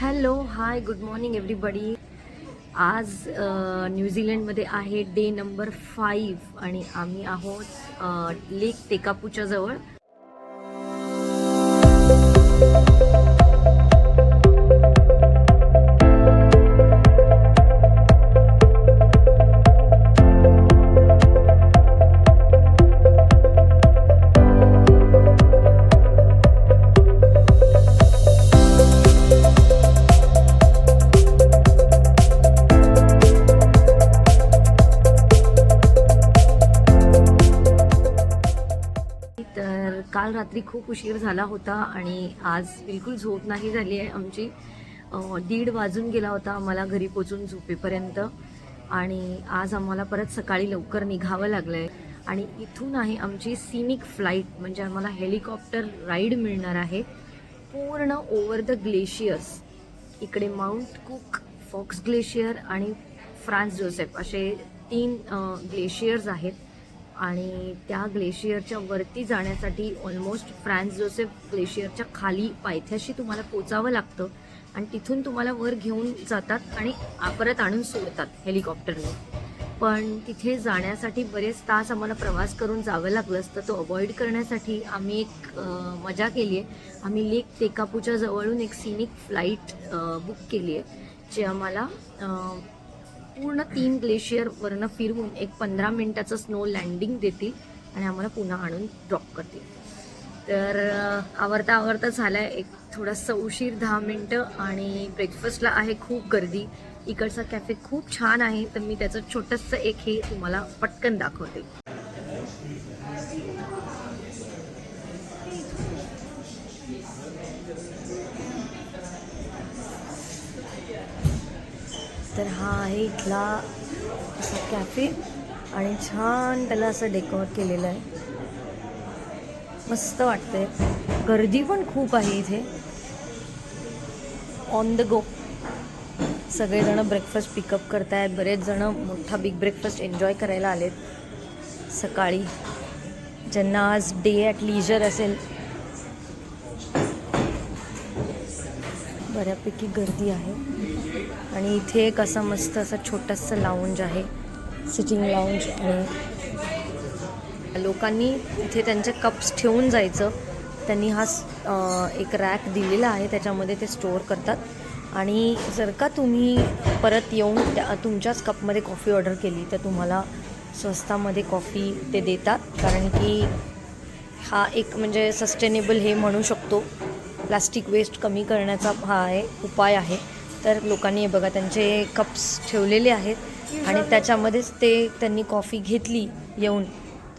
Hello hi good morning everybody आज न्यूझीलंडमध्ये आहे डे नंबर फाईव्ह आणि आम्ही आहोत लेक टेकापूच्या जवळ. रात्री खूप उशीर झाला होता आणि आज बिलकुल झोप नाही झाली आहे. आमची दीड वाजून गेला होता आम्हाला घरी पोचून झोपेपर्यंत. आणि आज आम्हाला परत सकाळी लवकर निघावं लागलं आहे आणि इथून आहे आमची सिनिक फ्लाईट म्हणजे आम्हाला हेलिकॉप्टर राईड मिळणार आहे. पूर्ण ओव्हर द ग्लेशियर्स इकडे माउंट कुक फॉक्स ग्लेशियर आणि फ्रान्स जोसेफ असे तीन ग्लेशियर्स आहेत. आणि त्या ग्लेशियरच्या वरती जाण्यासाठी ऑलमोस्ट फ्रान्स जोसेफ ग्लेशियरच्या खाली पायथ्याशी तुम्हाला पोचावं लागतं आणि तिथून तुम्हाला वर घेऊन जातात आणि परत आणून सोडतात हेलिकॉप्टरने. पण तिथे जाण्यासाठी बरेच तास आम्हाला प्रवास करून जावं लागलं असतं. तो अवॉइड करण्यासाठी आम्ही एक मजा केली आहे. आम्ही लेक टेकापूच्या जवळून एक सिनिक फ्लाईट बुक केली आहे जे आम्हाला पूर्ण तीन ग्लेशियरवरनं फिरवून एक पंधरा मिनिटाचं स्नो लँडिंग देतील आणि आम्हाला पुन्हा आणून ड्रॉप करतील. तर आवडता आवरता झाला आहे एक थोडासा उशीर दहा मिनटं आणि ब्रेकफास्टला आहे खूप गर्दी. इकडचा कॅफे खूप छान आहे तर मी त्याचं छोटंसं एक हे तुम्हाला पटकन दाखवते. तर हा आहे इथला असा कॅफे आणि छान त्याला असं डेकोर केलेलं आहे. मस्त वाटतंय. गर्दी पण खूप आहे इथे. ऑन द गो सगळेजण ब्रेकफास्ट पिकअप करतायत. बरेच जण मोठा बिग ब्रेकफास्ट एन्जॉय करायला आलेत. सकाळी. ज्यांना आज डे ॲट लिजर असेल. बऱ्यापैकी गर्दी आहे. आणि इथे एक असं मस्त असं छोटंसं लाऊंज आहे. सिटिंग लाऊंज आणि लोकांनी इथे त्यांचे कप्स ठेवून जायचं. त्यांनी हा एक रॅक दिलेला आहे. त्याच्यामध्ये ते स्टोअर करतात. आणि जर का तुम्ही परत येऊन त्या तुमच्याच कपमध्ये कॉफी ऑर्डर केली तर तुम्हाला स्वस्तामध्ये कॉफी ते देतात. कारण की हा एक म्हणजे सस्टेनेबल हे म्हणू शकतो. प्लास्टिक वेस्ट कमी करण्याचा हा आहे उपाय आहे. तर लोकांनी हे बघा त्यांचे कप्स ठेवलेले आहेत आणि त्याच्यामध्येच ते त्यांनी कॉफी घेतली येऊन.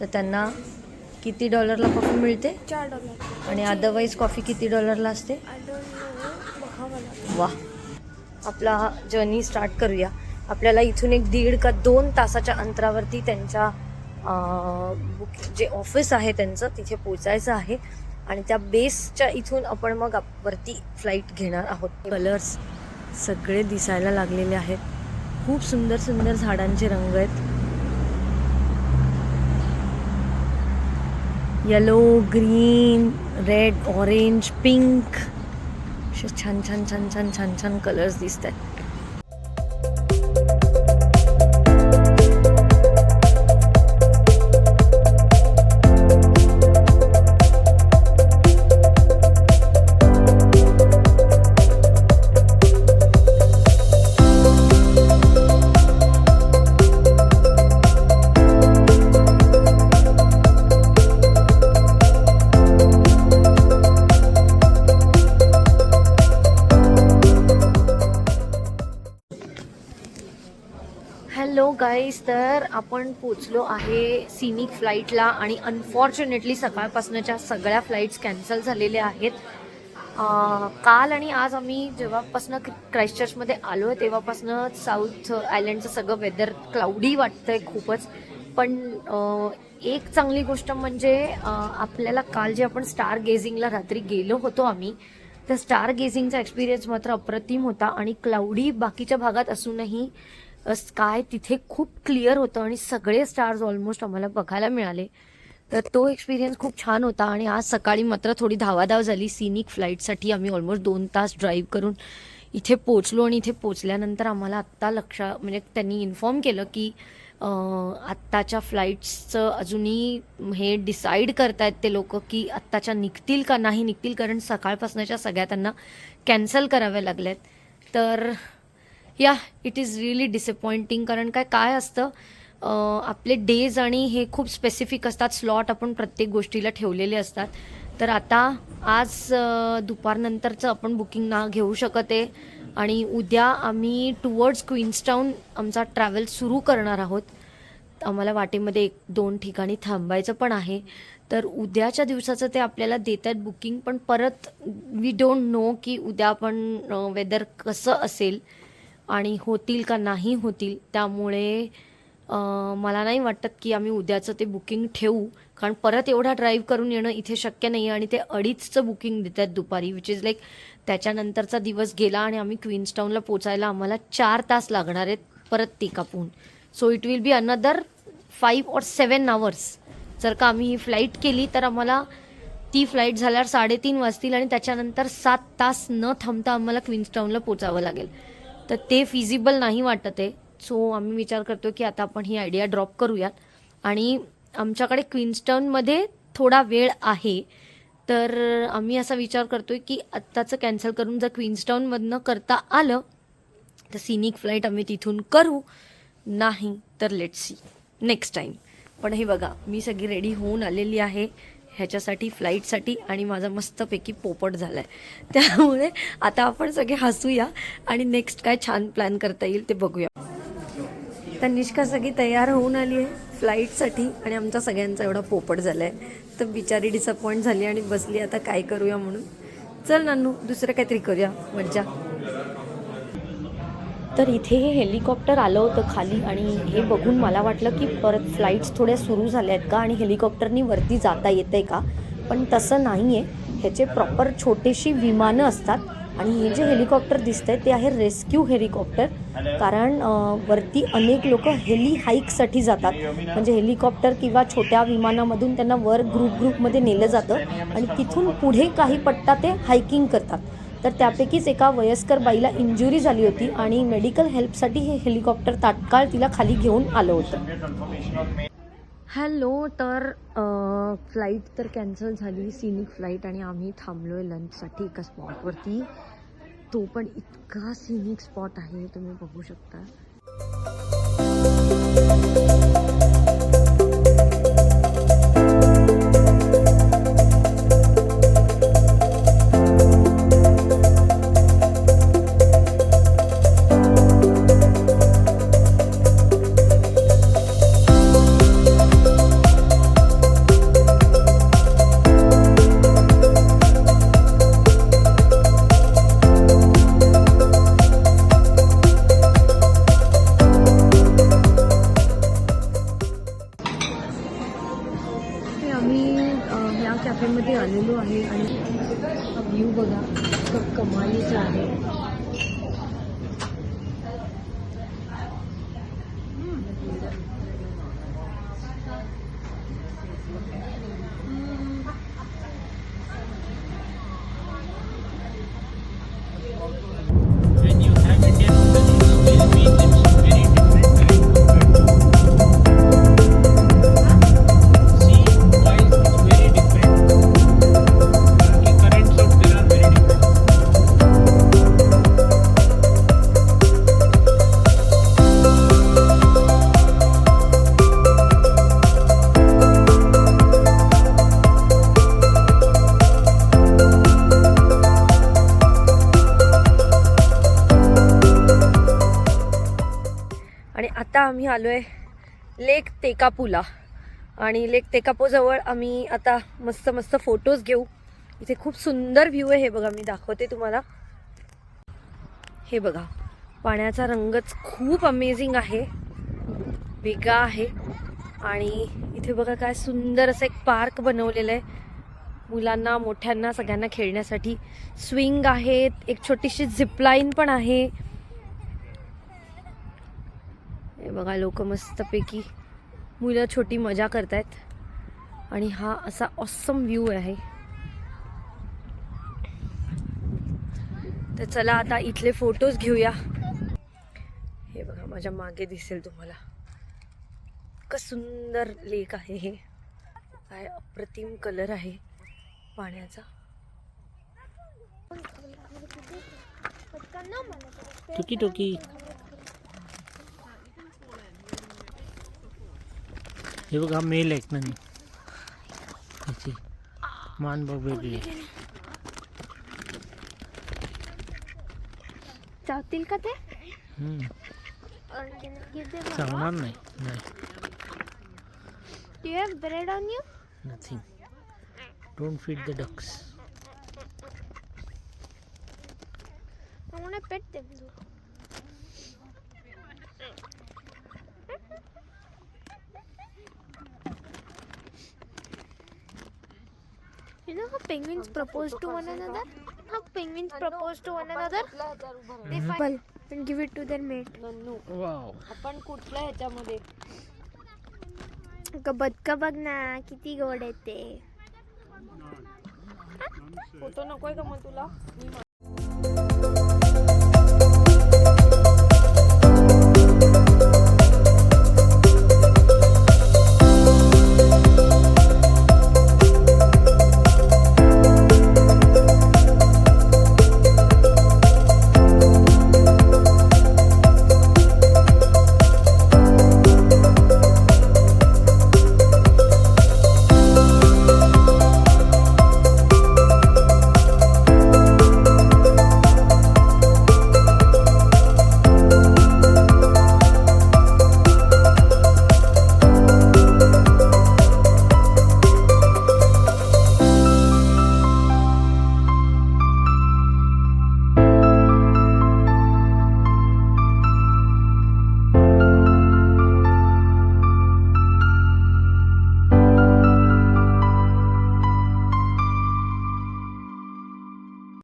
तर त्यांना किती डॉलरला कॉफी मिळते? चार डॉलर आणि अदरवाईज कॉफी किती डॉलरला असते? वा आपला जर्नी स्टार्ट करूया. आपल्याला इथून एक दीड का दोन तासाच्या अंतरावरती त्यांच्या बुक जे ऑफिस आहे त्यांचं तिथे पोचायचं आहे. आणि त्या बेसच्या इथून आपण मग आप- वरती फ्लाईट घेणार आहोत. कलर्स सगळे दिसायला लागलेले आहेत. खूप सुंदर सुंदर झाडांचे रंग आहेत. Yellow green red orange pink असे छान छान छान छान छान छान कलर्स दिसत आहेत गाईज तर आपण पोचलो आहे सिनिक फ्लाईटला आणि अनफॉर्च्युनेटली सकाळपासूनच्या सगळ्या फ्लाईट्स कॅन्सल झालेल्या आहेत. काल आणि आज आम्ही जेव्हापासनं क्राईस्टचर्चमध्ये आलो आहे तेव्हापासनं साऊथ आयलंडचं सगळं वेदर क्लाउडी वाटतंय खूपच. पण एक चांगली गोष्ट म्हणजे आपल्याला काल जे आपण स्टार गेझिंगला रात्री गेलो होतो आम्ही तर स्टार गेझिंगचा एक्सपिरियन्स मात्र अप्रतिम होता आणि क्लाउडी बाकीच्या भागात असूनही स्काय तिथे खूप क्लिअर होतं आणि सगळे स्टार्स ऑलमोस्ट आम्हाला बघायला मिळाले. तर तो एक्सपिरियन्स खूप छान होता आणि आज सकाळी मात्र थोडी धावाधाव झाली. सिनिक फ्लाईटसाठी आम्ही ऑलमोस्ट दोन तास ड्राईव्ह करून इथे पोचलो आणि इथे पोचल्यानंतर आम्हाला आत्ता लक्षा म्हणजे त्यांनी इन्फॉर्म केलं की आत्ताच्या फ्लाईट्सचं अजूनही हे डिसाईड करतायत ते लोक की आत्ताच्या निघतील का? नाही निघतील कारण सकाळपासूनच्या सगळ्या त्यांना कॅन्सल कराव्या लागल्यात. तर या इट इज रिअली डिसअपॉइंटिंग कारण काय काय असतं आपले डेज आणि हे खूप स्पेसिफिक असतात. स्लॉट आपण प्रत्येक गोष्टीला ठेवलेले असतात. तर आता आज दुपारनंतरचं आपण बुकिंग ना घेऊ शकत आहे. आणि उद्या आम्ही टुवर्ड्स क्वीन्सटाऊन आमचा ट्रॅव्हल सुरू करणार आहोत. आम्हाला वाटेमध्ये एक दोन ठिकाणी थांबायचं पण आहे. तर उद्याच्या दिवसाचं ते आपल्याला देत आहेत बुकिंग पण परत वी डोंट नो की उद्या आपण वेदर कसं असेल. आणि होतील का नाही होतील त्यामुळे मला नाही वाटत की आम्ही उद्याचं ते बुकिंग ठेवू. कारण परत एवढा ड्राईव्ह करून येणं इथे शक्य नाही आणि ते अडीचचं बुकिंग देत आहेत दुपारी विच इज लाईक त्याच्यानंतरचा दिवस गेला आणि आम्ही क्वीन्सटाऊनला पोचायला आम्हाला चार तास लागणार आहेत परत ती कापून so it will be another five or seven hours जर का आम्ही ही फ्लाईट केली तर आम्हाला ती फ्लाईट झाल्यावर साडेतीन वाजतील आणि त्याच्यानंतर सात तास न थांबता आम्हाला क्वीन्सटाऊनला पोचावं लागेल. तर ते फिजिबल नाही वाटत आहे. सो आम्ही विचार करतो की आता आपण ही आयडिया ड्रॉप करूयात. आणि आमच्याकडे क्वीन्सटाऊनमध्ये थोडा वेळ आहे. तर आम्ही असा विचार करतोय की आत्ताचं कॅन्सल करून जर क्विन्स्टाऊनमधनं करता आलं तर सिनिक फ्लाईट आम्ही तिथून करू. नाही तर लेट सी नेक्स्ट टाईम पण हे बघा मी सगळी रेडी होऊन आलेली आहे. ह्याच्यासाठी फ्लाईटसाठी आणि माझा मस्तपैकी पोपट झाला आहे त्यामुळे आता आपण सगळे हसूया आणि नेक्स्ट काय छान प्लॅन करता येईल ते बघूया. तर निष्का सगळी तयार होऊन आली आहे फ्लाईटसाठी आणि आमचा सगळ्यांचा एवढा पोपट झाला आहे तर बिचारी डिसअपॉइंट झाली आणि बसली आता काय करूया म्हणून. चल नानू दुसरं काहीतरी करूया. मज्जा. तर इथे हे हेलिकॉप्टर आलं होतं खाली आणि हे बघून मला वाटलं की परत फ्लाईट्स थोड्या सुरू झाल्या आहेत का आणि हेलिकॉप्टरनी वरती जाता येतं आहे का? पण तसं नाही आहे ह्याचे प्रॉपर छोटेशी विमानं असतात आणि हे जे हेलिकॉप्टर दिसतंय ते आहे रेस्क्यू हेलिकॉप्टर. कारण वरती अनेक लोक हेली हाईकसाठी जातात. म्हणजे हेलिकॉप्टर किंवा छोट्या विमानामधून त्यांना वर ग्रुप ग्रुपमध्ये नेलं जातं आणि तिथून पुढे काही पट्टा ते हायकिंग करतात. तर त्यापैकीच एका वयस्कर बाईला इंजुरी झाली होती आणि मेडिकल हेल्पसाठी हे हेलिकॉप्टर तात्काळ तिला खाली घेऊन आलं होतं. हॅलो तर फ्लाईट तर कॅन्सल झाली सिनिक फ्लाईट आणि आम्ही थांबलो आहे लंचसाठी एका स्पॉटवरती तो पण इतका सिनिक स्पॉट आहे तुम्ही बघू शकता. आम्ही ह्या कॅफेमध्ये आलेलो आहे आणि व्ह्यू बघा खूप कमालीचा आहे. आम्ही आता आम्ही लेक तेकापूला. आणि लेक तेकापूजवळ आम्ही आता मस्त मस्त फोटोज घेऊ. इथे खूप सुंदर व्ह्यू आहे हे बघा मी दाखवते तुम्हाला. हे बघा पाण्याचा रंगच खूप अमेझिंग आहे. वेगळा आहे. आणि इथे बघा काय सुंदर असं एक पार्क बनवलेलं आहे मुलांना मोठ्यांना सगळ्यांना खेळण्यासाठी. स्विंग आहेत एक छोटीशी झिपलाईन पण आहे हे बघा लोक मस्तपैकी मुलं छोटी मजा करतायत. आणि हा असा ऑसम व्ह्यू आहे. तर चला आता इथले फोटोज घेऊया. हे बघा माझ्या मागे दिसेल तुम्हाला. इतकं सुंदर लेक आहे हे. काय अप्रतिम कलर आहे पाण्याचा. टुकी टुकी. हे बघा मेल आहेत ना मी ह्याची मान बघ वेगळी. चावतील का ते चावणार नाही नाही Do you have bread on you? Nothing don't feed the ducks I want to pet them. though. You know how penguins propose to one another? How penguins propose to one another? They fight and give it to their mate. नन्नू wow आपण कुठल्या ह्याच्यामध्ये का बदका बघ ना किती गोड आहे ते फोटो नकोय का मग तुला